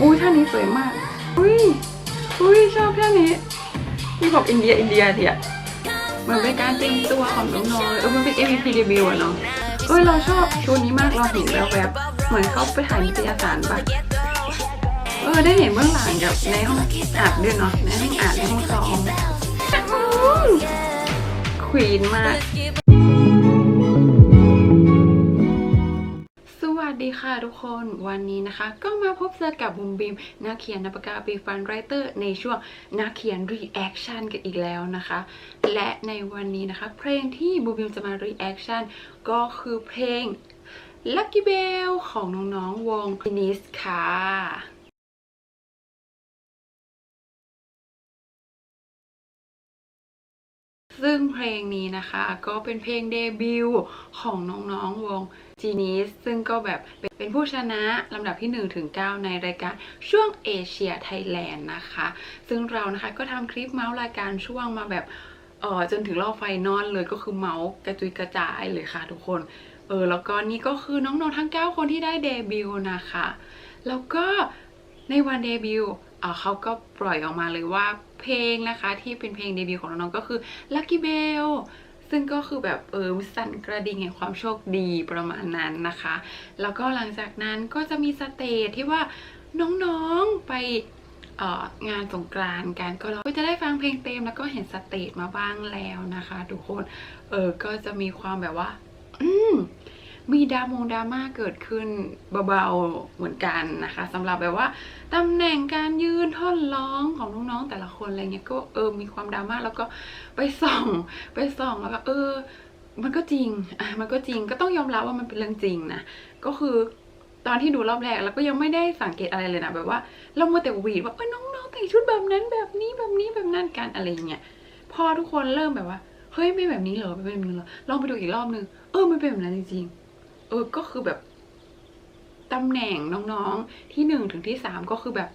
อุ้ยท่านี้สวยมาก อุ้ยอุ้ยชอบท่านี้พี่บอกอินเดียอินเดียเดียเหมือนเป็นการเตรียมตัวของน้องๆเออมันเป็น MVP debut อะเนาะเอ้ยเราชอบชุดนี้มากเราเห็นแล้วแบบเหมือนเขาไปถ่ายนิตยสารปะเออได้เห็นเบื้องหลังกับในห้องอัดด้วยเนาะในห้องอัดในห้องซ้อมควีนมาก ดีค่ะทุกคนวันนี้นะคะ ก็มาพบเจอกับบุมบิมนักเขียนนักปากกาศปีฟันไรเตอร์ในช่วงนักเขียนรีแอคชั่นกันอีกแล้วนะคะ และในวันนี้นะคะ เพลงที่บุมบิมจะมารีแอคชั่นก็คือเพลง Lucky Bell ของน้องๆวง n i s ค่ะซึ่งเพลงนี้นะคะก็เป็นเพลงเดบิวต์ของน้องๆวง Genius ซึ่งก็แบบเป็นผู้ชนะลำดับที่ 1 ถึง 9 ในรายการช่วงเอเชียไทยแลนด์นะคะ ซึ่งเรานะคะก็ทำคลิปเมาส์รายการช่วงมาแบบเออจนถึงรอบไฟนอลเลยก็คือเมาส์กระจุยกระจายเลยค่ะทุกคนเออแล้วก็นี่ก็คือน้องๆทั้ง 9 คนที่ได้เดบิวต์นะคะ แล้วก็ในวันเดบิวต์เอ่อเขาก็ปล่อยออกมาเลยว่าเพลงนะคะที่เป็นเพลงเดบิวต์ของน้องๆก็คือ Lucky Bell ซึ่งก็คือแบบเออสั่นกระดิ่งแห่งความโชคดีประมาณนั้นนะคะ แล้วก็หลังจากนั้นก็จะมีสเตจที่ว่าน้องๆไปงานสงกรานต์กันก็เราก็จะได้ฟังเพลงเต็มแล้วก็เห็นสเตจมาบ้างแล้วนะคะ ทุกคนเออก็จะมีความแบบว่า อืม มีดรามงดราม่าเกิดขึ้นเบาๆเหมือนกันนะคะสำหรับแบบว่าตำแหน่งการยืนท่อนร้องของน้องๆแต่ละคนอะไรเงี้ยก็เออมีความดราม่าแล้วก็ไปส่องไปส่องแล้วก็เออ มันก็จริงอะมันก็จริงก็ต้องยอมรับว่ามันเป็นเรื่องจริงนะก็คือตอนที่ดูรอบแรกเราก็ยังไม่ได้สังเกตอะไรเลยนะแบบว่าเรามัวแต่หวีดว่าเออน้องๆแต่งชุดแบบนั้นแบบนี้แบบนี้แบบนั้นกันอะไรเงี้ยพอทุกคนเริ่มแบบว่าเฮ้ยไม่แบบนี้เหรอไม่แบบนี้เหรอลองไปดูอีกรอบนึงเออมันเป็นแบบนั้นจริงๆ เออก็คือแบบตำแหน่งน้องๆที่หนึ่งถึงที่สามก็คือแบบ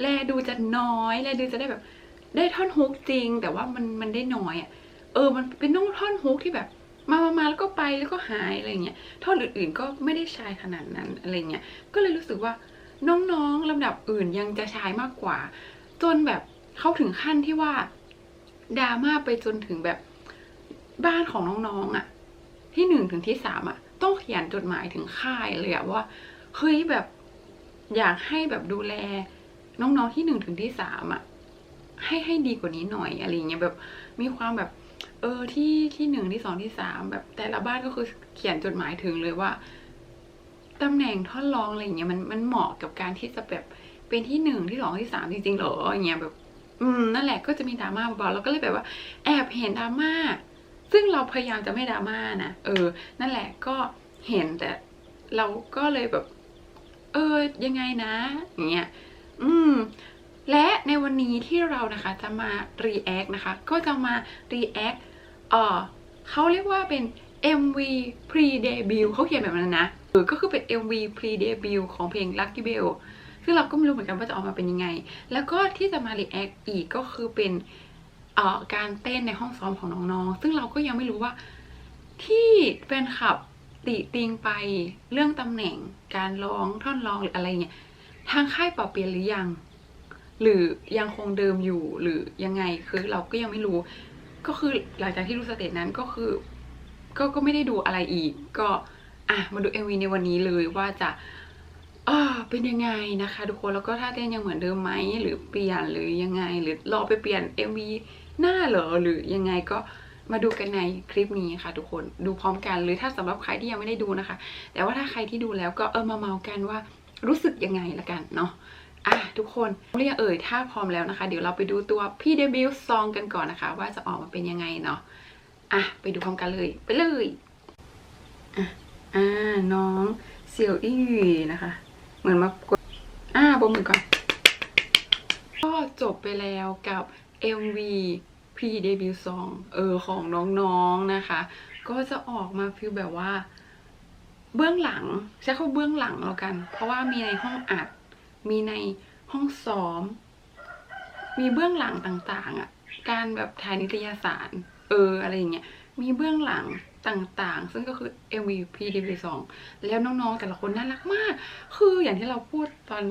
แลดูจะน้อย แลดูจะได้แบบ ได้ท่อนฮุกจริง แต่ว่ามันมันได้น้อยอะเออ มันเป็นน้องท่อนฮุกที่แบบ มามามาแล้วก็ไปแล้วก็หายอะไรเงี้ยท่อนอื่นๆก็ไม่ได้ชายขนาดนั้นอะไรเงี้ยก็เลยรู้สึกว่าน้องๆลำดับอื่นยังจะชายมากกว่า จนแบบเขาถึงขั้นที่ว่าดราม่าไปจนถึงแบบบ้านของน้องๆอะ ที่หนึ่งถึงที่สามอะ ต้องเขียนจดหมายถึงค่ายเลยอะว่าเฮ้ยแบบอยากให้แบบดูแลน้องๆที่หนึ่งถึงที่สามอะให้ให้ดีกว่านี้หน่อยอะไรเงี้ยแบบมีความแบบ เออที่ที่หนึ่งที่สองที่สามแบบแต่ละบ้านก็คือเขียนจดหมายถึงเลยว่าตำแหน่งท่อนรองอะไรเงี้ยมันมันเหมาะกับการที่จะแบบเป็นที่หนึ่งที่สองที่สามจริงๆเหรออย่างเงี้ยแบบ อืมนั่นแหละก็จะมีดราม่าเบาๆแล้วก็เลยแบบว่า แอบเห็นดราม่า ซึ่งเราพยายามจะไม่ดราม่านะเออ นั่นแหละก็เห็นแต่เราก็เลยแบบ เออยังไงนะอย่างเงี้ยอืมและในวันนี้ที่เรานะคะจะมา react นะคะ ก็จะมา react เออเขาเรียกว่าเป็น MV pre debut เขาเขียนแบบนั้นนะเออก็คือเป็น MV pre debut ของเพลง Lucky Bell ซึ่งเราก็ไม่รู้เหมือนกันว่าจะออกมาเป็นยังไง แล้วก็ที่จะมา react อีกก็คือเป็น การเต้นในห้องซ้อมของน้องๆ ซึ่งเราก็ยังไม่รู้ว่าที่แฟนคลับติติงไปเรื่องตำแหน่งการร้องท่อนร้องหรืออะไรเงี้ยทางค่ายปรับเปลี่ยนหรือยัง หรือยังคงเดิมอยู่หรือยังไงคือเราก็ยังไม่รู้ ก็คือหลังจากที่รู้สเตจนั้นก็คือ ก็ก็ไม่ได้ดูอะไรอีก ก็อะมาดู MV ในวันนี้เลยว่าจะอเป็นยังไงนะคะ ทุกคนแล้วก็ท่าเต้นยังเหมือนเดิมไหมหรือเปลี่ยนหรือยังไง หรือรอไปเปลี่ยน MV หน้าเหรอหรือยังไงก็มาดูกันในคลิปนี้ค่ะทุกคนดูพร้อมกันหรือถ้าสำหรับใครที่ยังไม่ได้ดูนะคะ แต่ว่าถ้าใครที่ดูแล้วก็เออมาเมากันว่ารู้สึกยังไงละกันเนาะอะทุกคนเรียกเอ่ยถ้าพร้อมแล้วนะคะ เดี๋ยวเราไปดูตัวพี่เดบิวซองกันก่อนนะคะ ว่าจะออกมาเป็นยังไงเนาะอะไปดูพร้อมกันเลย ไปเลยอะอ่าน้องเสี่ยวอี้นะคะ เหมือนมากดอ่าบมือก่อนก็จบไปแล้วกับ MV pre debut song เออของน้องๆนะคะ ก็จะออกมาฟีลแบบว่า เบื้องหลังใช้คำเบื้องหลังแล้วกัน เพราะว่ามีในห้องอัด มีในห้องซ้อม มีเบื้องหลังต่างๆอะการแบบถ่ายนิตยสารเอออะไรอย่างเงี้ยมีเบื้องหลังต่างๆ ซึ่งก็คือ MVP DV2 แล้วน้องๆ แต่ละคนน่ารักมาก คืออย่างที่เราพูดตอน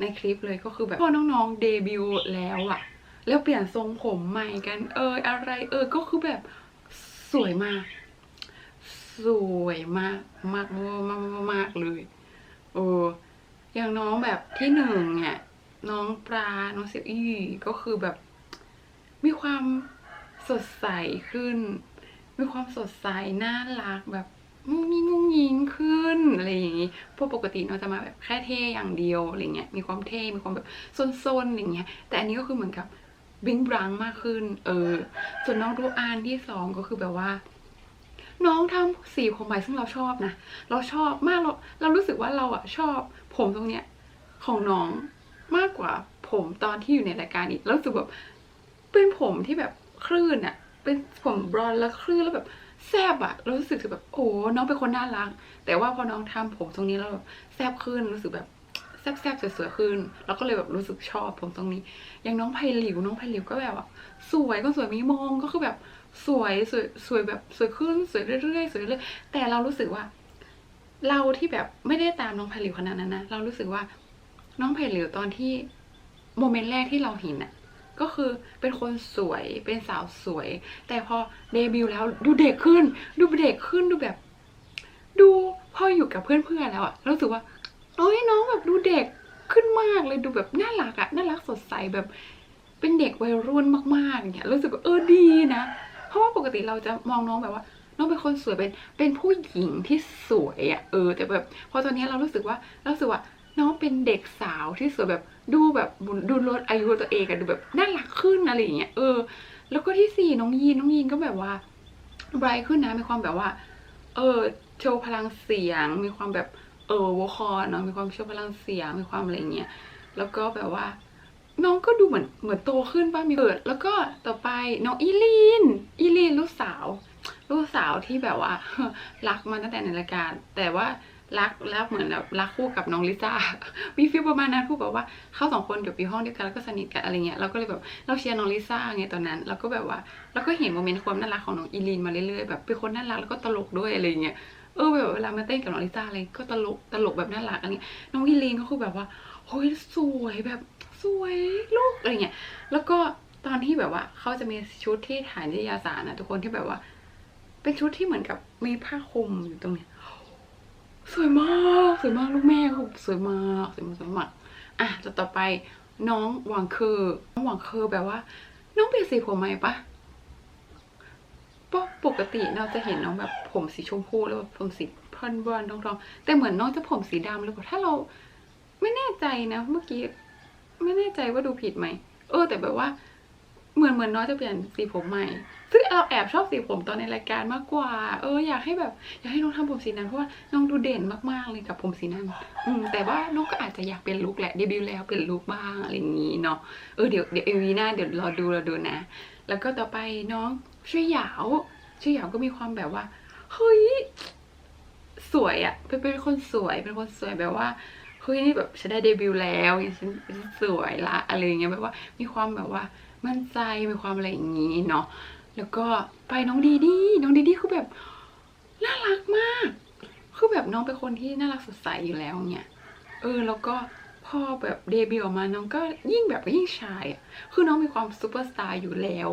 ในคลิปเลยก็คือแบบพอน้องๆ เดบิวต์แล้วอะ แล้วเปลี่ยนทรงผมใหม่กัน เอออะไร เออก็คือแบบสวยมาก สวยมากมากมากมากมากเลยเอออย่างน้องแบบที่หนึ่งเนี่ยน้องปลาน้องเสี่ยวอี้ก็คือแบบ มีความสดใสขึ้น มีความสดใสน่ารักแบบมุ้งมิ้งมุ้งยิงขึ้นอะไรอย่างงี้เพราะปกติเราจะมาแบบแค่เท่อย่างเดียวอะไรเงี้ย มีความเท่ มีความแบบโซนๆอย่างเงี้ย แต่อันนี้ก็คือเหมือนกับ บิงบรังมากขึ้น เออ ส่วนน้องดูอานที่สองก็คือแบบว่า น้องทำสีผมใหม่ซึ่งเราชอบนะ เราชอบมากเราเรารู้สึกว่าเราอะชอบผมตรงเนี้ยของน้องมากกว่าผมตอนที่อยู่ในรายการอีกแล้วรู้สึกแบบเป็นผมที่แบบคลื่นอะเป็นผมบลอนด์แล้วคลื่นแล้วแบบแซบอะเรารู้สึกแบบโอ้น้องเป็นคนน่ารัก แต่ว่าพอน้องทำผมตรงนี้แล้วแบบแซบขึ้นรู้สึกแบบแซบแซบๆสวยๆขึ้นแล้วก็เลยแบบรู้สึกชอบผมตรงนี้ อย่างน้องไพหลิวน้องไพหลิวก็แบบว่าสวยก็สวยมีมองก็คือแบบสวยสวยสวยแบบสวยขึ้นสวยเรื่อยๆสวยเรื่อยแต่เรารู้สึกว่า เราที่แบบไม่ได้ตามน้องไพหลิวขนาดนั้นนะเรารู้สึกว่าน้องไพหลิวตอนที่โมเมนต์แรกที่เราเห็นอะก็คือเป็นคนสวยเป็นสาวสวย แต่พอเดบิวต์แล้วดูเด็กขึ้น ดูเด็กขึ้นดูแบบ ดูพออยู่กับเพื่อนๆแล้วอะรู้สึกว่า โอ้ยน้องแบบดูเด็กขึ้นมากเลยดูแบบน่ารักอะน่ารักสดใสแบบเป็นเด็กวัยรุ่นมากๆอย่างเงี้ยรู้สึกว่าเออดีนะ เพราะว่าปกติเราจะมองน้องแบบว่า น้องเป็นคนสวยเป็นเป็นผู้หญิงที่สวยอะเออแต่แบบพอตอนนี้เรารู้สึกว่าเรารู้สึกว่าน้องเป็นเด็กสาวที่สวยแบบดูแบบดูลดอายุตัวเองอะดูแบบน่ารักขึ้นอะไรอย่างเงี้ยเออ แล้วก็ที่สี่น้องยีนน้องยีนก็แบบว่าไบรท์ขึ้นนะมีความแบบว่า เออโชว์พลังเสียงมีความแบบ เออวอคอเนาะมีความโชว์พลังเสียงมีความอะไรเงี้ยแล้วก็แบบว่า น้องก็ดูเหมือนเหมือนโตขึ้นป่ะมีเกิด แล้วก็ต่อไปน้องอีลีนอีลีนลูกสาว ลูกสาวที่แบบว่า รักมาตั้งแต่ในรายการ แต่ว่ารักรักเหมือนแบบรักคู่กับน้องลิซ่า มีฟีลประมาณนั้นพูดแบบว่าเขาสองคนอยู่ปีห้องเดียวกันแล้วก็สนิทกันอะไรเงี้ยเราก็เลยแบบเราเชียร์น้องลิซ่าไงตอนนั้นเราก็แบบว่าเราก็เห็นโมเมนต์ความน่ารักของน้องอีลีนมาเรื่อยๆแบบเป็นคนน่ารักแล้วก็ตลกด้วยอะไรเงี้ย เออแบบเวลามาเต้นกับน้องลิซ่าอะไรก็ตลกตลกแบบน่ารักอะไรเงี้ยน้องอีลีนก็คือแบบว่าเฮ้ยสวยแบบสวยลูกอะไรเงี้ยแล้วก็ตอนที่แบบว่าเขาจะมีชุดที่ถ่ายนิตยสารนะทุกคนที่แบบว่า เป็นชุดที่เหมือนกับมีผ้าคลุมอยู่ตรงเนี้ยสวยมากสวยมากลูกแม่คือสวยมากสวยมากสวยมากอะจะต่อไปน้องหวังคือน้องหวังคือแบบว่า น้องเปลี่ยนสีผมใหมปะ ปะปกติเราจะเห็นน้องแบบผมสีชมพูแล้วแบบผมสีพรอนบอลทองทองๆแต่เหมือนน้องจะผมสีดำหรือเปล่าถ้าเราไม่แน่ใจนะ เมื่อกี้ไม่แน่ใจว่าดูผิดไหมเออ แต่แบบว่า เหมือนเหมือนน้องจะเปลี่ยนสีผมใหม่ ซึ่งเราแอบชอบสีผมตอนในรายการมากกว่า เอออยากให้แบบ อยากให้น้องทำผมสีนั้นเพราะว่าน้องดูเด่นมากๆเลยกับผมสีนั้นอืมแต่ว่าน้องก็อาจจะอยากเป็นลุคแหละเดบิวต์แล้วเป็นลุคบ้างอะไรอย่างนี้เนาะเออเดี๋ยวเดี๋ยวเอวีหน้าเดี๋ยวรอดูรอดูนะ แล้วก็ต่อไปน้อง ช่วยหยาวช่วยหยาวก็มีความแบบว่าเฮ้ยสวยอะเป็นเป็นคนสวยเป็นคนสวยแบบว่าเฮ้ยนี่แบบฉันได้เดบิวต์แล้วฉันฉันสวยละอะไรเงี้ยแบบว่ามีความแบบว่า มั่นใจมีความอะไรอย่างนี้เนาะแล้วก็ไปน้องดีดีน้องดีดีคือแบบน่ารักมาก คือแบบน้องเป็นคนที่น่ารักสดใสอยู่แล้วเนี่ยเออแล้วก็พอแบบเดบิวต์มาน้องก็ยิ่งแบบยิ่งชายอะคือน้องมีความซูเปอร์สตาร์อยู่แล้ว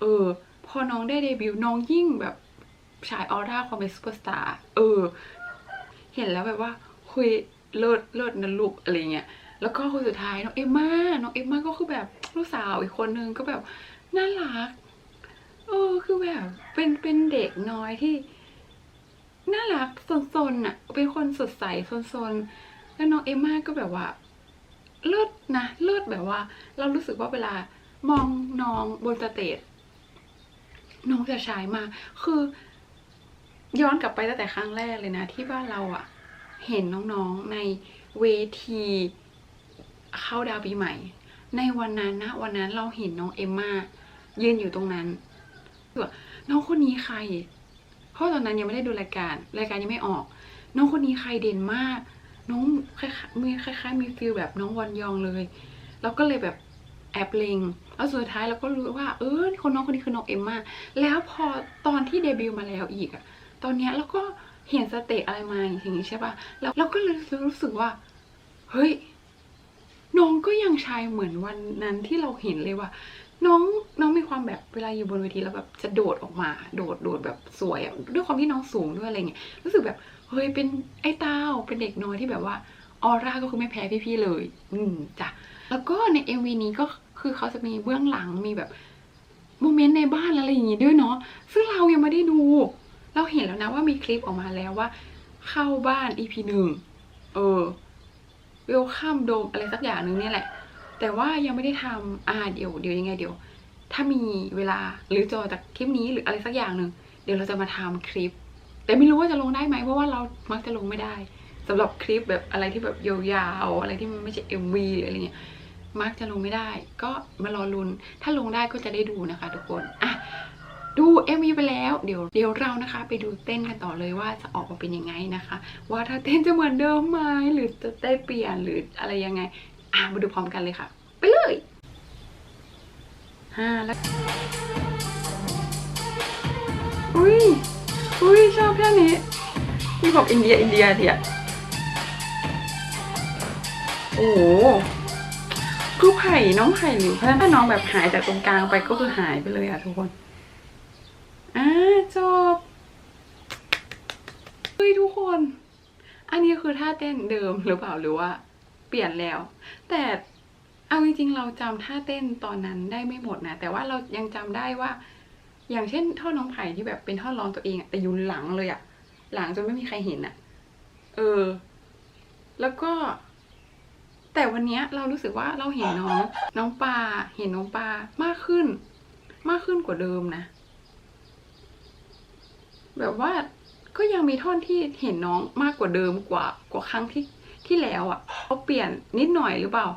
เออ พอน้องได้เดบิวต์น้องยิ่งแบบฉายออร่าความเป็นซูเปอร์สตาร์เออ เห็นแล้วแบบว่าคุยเลิศเลิศนะลูกอะไรเงี้ยแล้วก็คนสุดท้ายน้องเอมม่าน้องเอมม่าก็คือแบบลูกสาวอีกคนนึงก็แบบน่ารักเออคือแบบเป็นเป็นเด็กน้อยที่น่ารักซนๆอะ เป็นคนสดใสซนๆแล้วน้องเอมม่าก็แบบว่าเลิศนะเลิศแบบว่า เรารู้สึกว่าเวลามองน้องบนสเตจ น้องจะชายมา คือ ย้อนกลับไปตั้งแต่ครั้งแรกเลยนะ ที่บ้านเราอะเห็นน้องๆในเวทีเข้าดาวปีใหม่ ในวันนั้นนะวันนั้นเราเห็นน้องเอมมายืนอยู่ตรงนั้นแบบน้องคนนี้ใคร เพราะตอนนั้นยังไม่ได้ดูรายการ รายการยังไม่ออก น้องคนนี้ใครเด่นมาก น้องคล้ายๆมีคล้ายๆมีฟิลแบบน้องวอนยองเลย เราก็เลยแบบ แอบเลงแล้วสุดท้ายเราก็รู้ว่าเออคนน้องคนนี้คือน้องเอมมาแล้วพอตอนที่เดบิวต์มาแล้วอีกอะตอนเนี้ยเราก็เห็นสเตจอะไรมาอย่างนี้ใช่ปะแล้วเราก็เลยรู้สึกว่า เฮ้ยน้องก็ยังชายเหมือนวันนั้นที่เราเห็นเลยว่า น้องน้องมีความแบบเวลาอยู่บนเวทีแล้วแบบจะโดดออกมา โดดโดดแบบสวยอะด้วยความที่น้องสูงด้วยอะไรเงี้ยรู้สึกแบบเฮ้ยเป็นไอ้เต้าเป็นเด็กน้อยที่แบบว่าออร่าก็คือไม่แพ้พี่ๆเลย อืมจ้ะ แล้วก็ใน MV นี้ก็คือเขาจะมีเบื้องหลังมีแบบโมเมนต์ในบ้านอะไรอย่างงี้ด้วยเนาะซึ่งเรายังไม่ได้ดู เราเห็นแล้วนะว่ามีคลิปออกมาแล้วว่า เข้าบ้าน EP หนึ่งเออเวลคัมโดมอะไรสักอย่างหนึ่งเนี่ยแหละ แต่ว่ายังไม่ได้ทำอ่าเดี๋ยวเดี๋ยวยังไงเดี๋ยว ถ้ามีเวลาหรือจอจากคลิปนี้หรืออะไรสักอย่างหนึ่งเดี๋ยวเราจะมาทำคลิป แต่ไม่รู้ว่าจะลงได้ไหมเพราะว่าเรามักจะลงไม่ได้สำหรับคลิปแบบอะไรที่แบบยาวๆอะไรที่มันไม่ใช่ MV หรืออะไรเงี้ย มักจะลงไม่ได้ ก็มารอลุนถ้าลงได้ก็จะได้ดูนะคะ ทุกคนอะดู MV ไปแล้วเดี๋ยวเดี๋ยวเรานะคะ ไปดูเต้นกันต่อเลยว่าจะออกมาเป็นยังไงนะคะ ว่าถ้าเต้นจะเหมือนเดิมไหมหรือจะได้เปลี่ยนหรืออะไรยังไง อะมาดูพร้อมกันเลยค่ะ ไปเลยห้าแล้วอุ้ยอุ้ยชอบแค่นี้พี่บอกอินเดียอินเดียเดียโอ้โห คือไผ่น้องไผ่หรือถ้าน้องแบบหายจากตรงกลางไปก็คือหายไปเลยอะทุกคนอ่าจบเฮ้ยทุกคน อันนี้คือท่าเต้นเดิมหรือเปล่าหรือว่า เปลี่ยนแล้ว แต่เอาจริงๆเราจำท่าเต้นตอนนั้นได้ไม่หมดนะแต่ว่าเรายังจำได้ว่า อย่างเช่นท่อน้องไผ่ที่แบบเป็นท่อนร้องตัวเองอะแต่อยู่หลังเลยอะหลังจนไม่มีใครเห็นอะเออ แล้วก็ แต่วันนี้เรารู้สึกว่าเราเห็นน้อง น้องปลาเห็นน้องปลามากขึ้น มากขึ้นกว่าเดิมนะ แบบว่าก็ยังมีท่อนที่เห็นน้องมากกว่าเดิมกว่ากว่าครั้งที่ที่แล้วอะ่ะเขาเปลี่ยนนิดหน่อยหรือเปล่า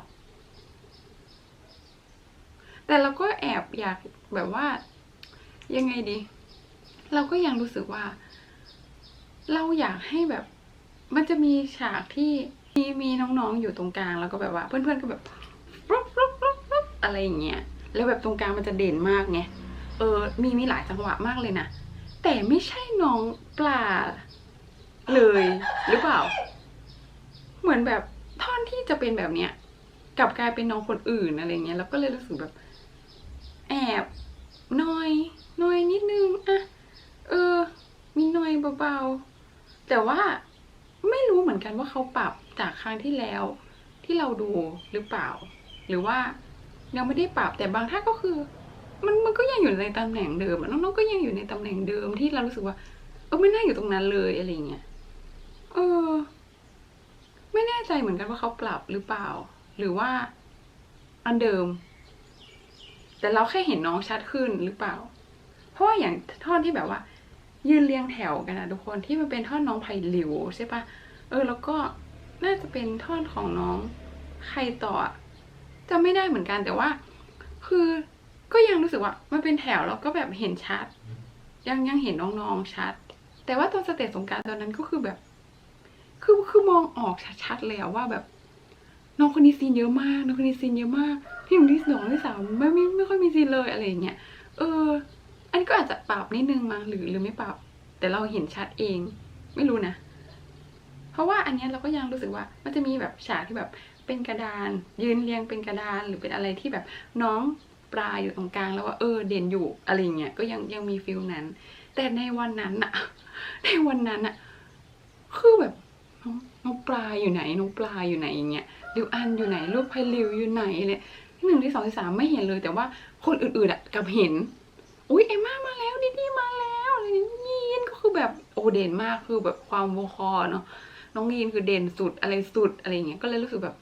แต่เราก็แอบอยากแบบว่า ยังไงดี เราก็ยังรู้สึกว่า เราอยากให้แบบ มันจะมีฉากที่ มีมีน้องๆอยู่ตรงกลางแล้วก็แบบว่า เพื่อนๆก็แบบปุ๊บปุ๊บปุ๊บปุ๊บอะไรอย่างเงี้ยแล้วแบบตรงกลางมันจะเด่นมากไงเออ มีมีหลายจังหวะมากเลยนะแต่ไม่ใช่น้องปลาเลยหรือเปล่า เหมือนแบบท่อนที่จะเป็นแบบเนี้ยกลับกลายเป็นน้องคนอื่นอะไรเงี้ยแล้วก็เลยรู้สึกแบบ แอบน้อยน้อยนิดนึงอะเออ มีน้อยเบาๆแต่ว่าไม่รู้เหมือนกันว่าเขาปรับ จากครั้งที่แล้วที่เราดูหรือเปล่า หรือว่ายังไม่ได้ปรับแต่บางท่าก็คือ มันมันก็ยังอยู่ในตำแหน่งเดิมอะน้องๆก็ยังอยู่ในตำแหน่งเดิมที่เรารู้สึกว่าเออไม่น่าอยู่ตรงนั้นเลยอะไรเงี้ยเออ ไม่แน่ใจเหมือนกันว่าเขาปรับหรือเปล่า หรือว่าอันเดิม แต่เราแค่เห็นน้องชัดขึ้นหรือเปล่า เพราะว่าอย่างท่อนที่แบบว่า ยืนเรียงแถวกันนะทุกคนที่มันเป็นท่อนน้องไผ่หลิวใช่ปะเออ แล้วก็ น่าจะเป็นท่อนของน้องใครต่ออะไม่ได้เหมือนกันแต่ว่า คือก็ยังรู้สึกว่ามันเป็นแถวแล้วก็แบบเห็นชัด ยังยังเห็นน้องๆชัด แต่ว่าตอนสเตจสงการตอนนั้นก็คือแบบ คือคือมองออกชัดๆเลยอะว่าแบบน้องคนนี้ซีนเยอะมากน้องคนนี้ซีนเยอะมากพี่หนุ่มที่สองที่สามไม่ไม่ไม่ค่อยมีซีนเลยอะไรอย่างเงี้ยเออ อันนี้ก็อาจจะปรับนิดนึงมั้งหรือหรือไม่ปรับ แต่เราเห็นชัดเอง ไม่รู้นะ เพราะว่าอันนี้เราก็ยังรู้สึกว่ามันจะมีแบบฉากที่แบบเป็นกระดาน ยืนเรียงเป็นกระดานหรือเป็นอะไรที่แบบน้องปลาอยู่ตรงกลางแล้วว่าเออเด่นอยู่อะไรเงี้ยก็ยังยังมีฟิลนั้น แต่ในวันนั้นอะในวันนั้นอะคือแบบน้องน้องปลาอยู่ไหนน้องปลาอยู่ไหนอย่างเงี้ยดิวอันอยู่ไหนรูปไพลิวอยู่ไหนเนี่ยที่หนึ่งที่สองที่สามไม่เห็นเลย แต่ว่าคนอื่นๆอะกับเห็นอุ้ยเอมม่ามาแล้วดิดี้มาแล้วอะไรอย่างเงี้ยยีนก็คือแบบโอเด่นมากคือแบบความโวคอลเนาะ น้องยีนคือเด่นสุดอะไรสุดอะไรอย่างเงี้ยก็เลยรู้สึกแบบ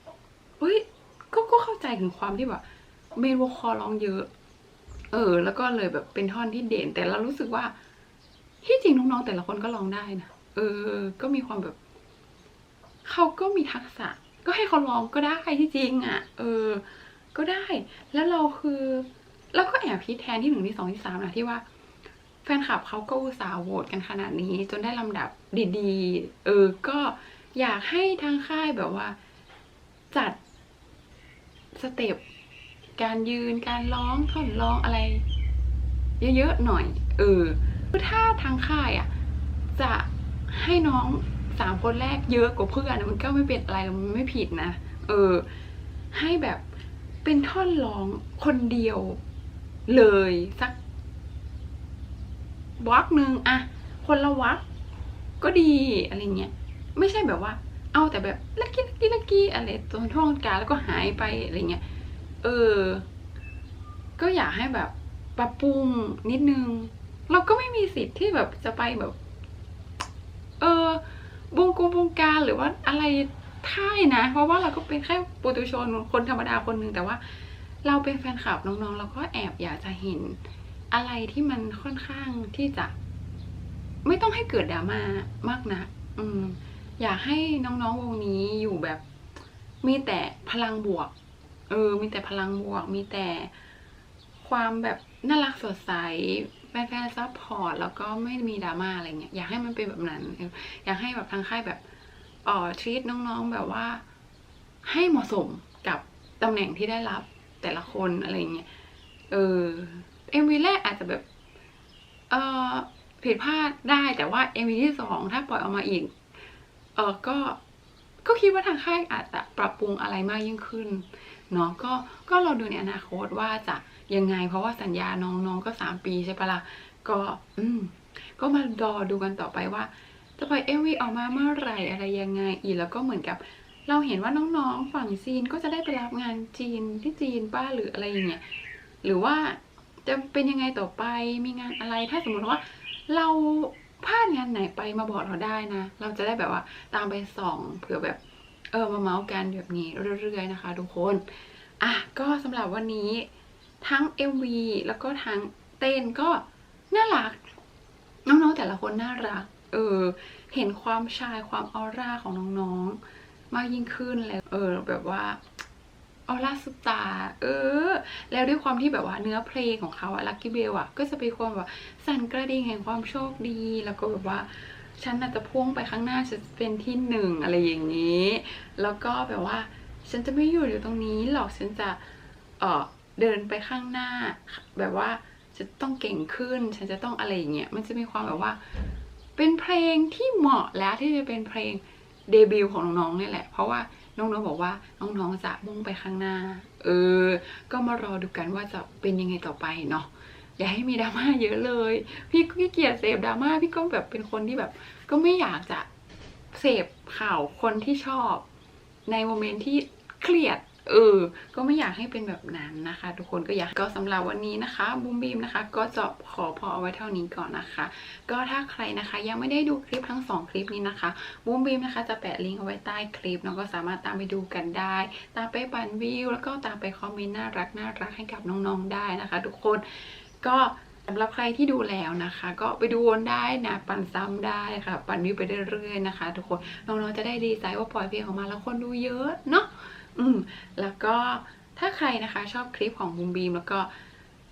เฮ้ยก็ก็เข้าใจถึงความที่แบบเมนโวคอร้องเยอะ เออ แล้วก็เลยแบบเป็นท่อนที่เด่น แต่เรารู้สึกว่าที่จริงน้องๆแต่ละคนก็ร้องได้นะเออ ก็มีความแบบเขาก็มีทักษะ ก็ให้เขาร้องก็ได้ที่จริงอะ เออ ก็ได้ แล้วเราคือเราก็แอบคิดแทนที่หนึ่งที่สองที่สามนะที่ว่า แฟนคลับเขาก็อุตส่าห์โหวตกันขนาดนี้ จนได้ลำดับดีๆ เออ ก็อยากให้ทางค่ายแบบว่า จัดสเต็ปการยืนการร้องท่อนร้องอะไร เยอะๆหน่อย เออคือถ้าทางค่ายอะ จะให้น้องสามคนแรกเยอะกว่าเพื่อนมันก็ไม่เป็นอะไรมันไม่ผิดนะ เออ ให้แบบเป็นท่อนร้องคนเดียวเลยสัก วักหนึ่งอะคนละวักก็ดีอะไรเงี้ยไม่ใช่แบบว่า เอาแต่แบบลักกี้ลักกี้ลักกี้อะไรตรงท่วงการแล้วก็หายไปอะไรเงี้ยเออ ก็อยากให้แบบปรับปรุงนิดนึง เราก็ไม่มีสิทธิ์ที่แบบจะไปแบบ เออวงกลมวงการหรือว่าอะไรท่ายนะ เพราะว่าเราก็เป็นแค่ปุถุชนคนธรรมดาคนหนึ่งแต่ว่า เราเป็นแฟนคลับน้องๆเราก็แอบอยากจะเห็น อะไรที่มันค่อนข้างที่จะ ไม่ต้องให้เกิดดราม่ามากนะอืม อยากให้น้องๆวงนี้อยู่แบบ มีแต่พลังบวก เออ มีแต่พลังบวก มีแต่ความแบบน่ารักสดใสแฟนๆซัพพอร์ตแล้วก็ไม่มีดราม่าอะไรเงี้ยอยากให้มันเป็นแบบนั้นอยากให้แบบทางค่ายแบบอ่อทรีตน้องๆแบบว่า ให้เหมาะสมกับตำแหน่งที่ได้รับแต่ละคนอะไรเงี้ยเออ เอ็มวีแรกอาจจะแบบ เออผิดพลาดได้แต่ว่าเอ็มวีที่สองถ้าปล่อยออกมาอีก เออก็ก็คิดว่าทางค่ายอาจจะปรับปรุงอะไรมากยิ่งขึ้นเนาะก็ก็เราดูในอนาคตว่าจะยังไง เพราะว่าสัญญาน้องๆก็สามปีใช่ปะละ่ะก็อืมก็มารอดูกันต่อไปว่า จะปล่อยเอ็มวีออกมาเมื่อไหร่อะไรยังไงอีกแล้วก็เหมือนกับ เราเห็นว่าน้องๆฝั่งจีนก็จะได้ไปรับงานจีนที่จีนป้าหรืออะไรอย่างเงี้ยหรือว่า จะเป็นยังไงต่อไปมีงานอะไรถ้าสมมติว่าเราพลาดงานไหนไปมาบอกเราได้นะ เราจะได้แบบว่าตามไปส่องเผื่อแบบเออมาเมาส์กันแบบนี้เรื่อยๆนะคะ ทุกคนอะก็สำหรับวันนี้ทั้ง MV แล้วก็ทั้งเต้นก็น่ารัก น้องๆแต่ละคนน่ารัก เออ เห็นความชายความออร่าของน้องๆ มากยิ่งขึ้นแล้ว เออ แบบว่า ออร่าสุดตา เออ แล้วด้วยความที่แบบว่าเนื้อเพลงของเขาอะลักกี้เบลอะก็จะเป็นความแบบสั่นกระดิ่งแห่งความโชคดี แล้วก็แบบว่าฉันอาจจะพุ่งไปข้างหน้าจะเป็นที่หนึ่งอะไรอย่างนี้ แล้วก็แบบว่า ฉันจะไม่อยู่อยู่ตรงนี้หรอกฉันจะเออเดินไปข้างหน้า แบบว่าจะต้องเก่งขึ้น ฉันจะต้องอะไรอย่างเงี้ยมันจะมีความแบบว่า เป็นเพลงที่เหมาะแล้วที่จะเป็นเพลงเดบิวต์ของน้องๆนี่แหละ เพราะว่า น้องๆบอกว่าน้องๆจะมุ่งไปข้างหน้า เออ ก็มารอดูกันว่าจะเป็นยังไงต่อไปเนาะอย่าให้มีดราม่าเยอะเลย พี่ก็ขี้เกียจเสพดราม่าพี่ก็แบบเป็นคนที่แบบ ก็ไม่อยากจะเสพข่าวคนที่ชอบ ในโมเมนต์ที่เครียด เออ ก็ไม่อยากให้เป็นแบบนั้นนะคะ ทุกคนก็อยากก็สำหรับวันนี้นะคะบูมบีมนะคะ ก็จะขอพอเอาไว้เท่านี้ก่อนนะคะ ก็ถ้าใครนะคะยังไม่ได้ดูคลิปทั้งสองคลิปนี้นะคะบูมบีมนะคะจะแปะลิงก์เอาไว้ใต้คลิปแล้วก็สามารถตามไปดูกันได้ ตามไปปั่นวิว แล้วก็ตามไปคอมเมนต์น่ารักน่ารักให้กับน้องๆได้นะคะ ทุกคนก็สำหรับใครที่ดูแล้วนะคะ ก็ไปดูวนได้นะปั่นซ้ำได้ค่ะ ปั่นวิวไปเรื่อยๆนะคะ ทุกคนน้องๆจะได้ดีใจว่าปล่อยเพลงออกมาแล้วคนดูเยอะเนาะ อืมแล้วก็ถ้าใครนะคะชอบคลิปของบูมบีมแล้วก็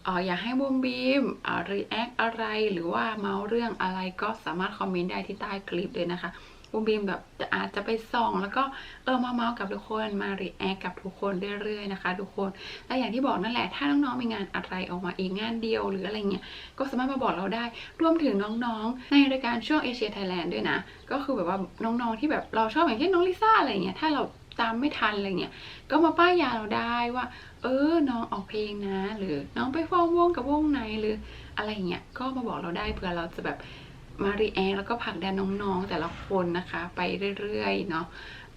ออยากให้บูมบีมรีแอคอะไรหรือว่าเมาเรื่องอะไรก็สามารถคอมเมนต์ได้ที่ใต้คลิปเลยนะคะบูมบีมแบบอาจจะไปส่องแล้วก็เออมาเมาส์กับทุกคนมารีแอคกับทุกคนเรื่อยๆนะคะ ทุกคนและอย่างที่บอกนั่นแหละถ้าน้องๆมีงานอะไรออกมาอีกงานเดียวหรืออะไรเงี้ยก็สามารถมาบอกเราได้รวมถึงน้องๆ ในรายการช่วงเอเชียไทยแลนด์ด้วยนะ ก็คือแบบว่าน้องๆที่แบบเราชอบอย่างเช่นน้องลิซ่าอะไรเงี้ยถ้าเรา ตามไม่ทันอะไรเงี้ยก็มาป้ายยาเราได้ว่า เออน้องออกเพลงนะ หรือน้องไปฟ้องวงกับวงไหนหรืออะไรเงี้ยก็มาบอกเราได้เผื่อเราจะแบบ มารีแอคแล้วก็ผลักดันน้องๆ แต่ละคนนะคะ ไปเรื่อยๆเนาะ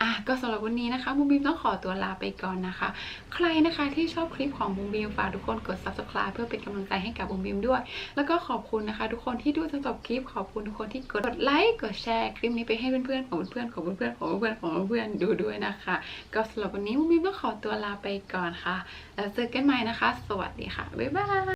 อะก็สำหรับวันนี้นะคะบูมบีมต้องขอตัวลาไปก่อนนะคะ ใครนะคะที่ชอบคลิปของบูมบีมฝากทุกคนกด subscribe เพื่อเป็นกำลังใจให้กับบูมบีมด้วย แล้วก็ขอบคุณนะคะ ทุกคนที่ดูจนจบคลิปขอบคุณทุกคนที่กดไลค์กดแชร์คลิปนี้ไปให้เพื่อนๆของเพื่อนๆของเพื่อนๆของเพื่อนๆของเพื่อนๆดูด้วยนะคะ ก็สำหรับวันนี้บูมบีมต้องขอตัวลาไปก่อนค่ะแล้วเจอกันใหม่นะคะ สวัสดีค่ะบ๊ายบาย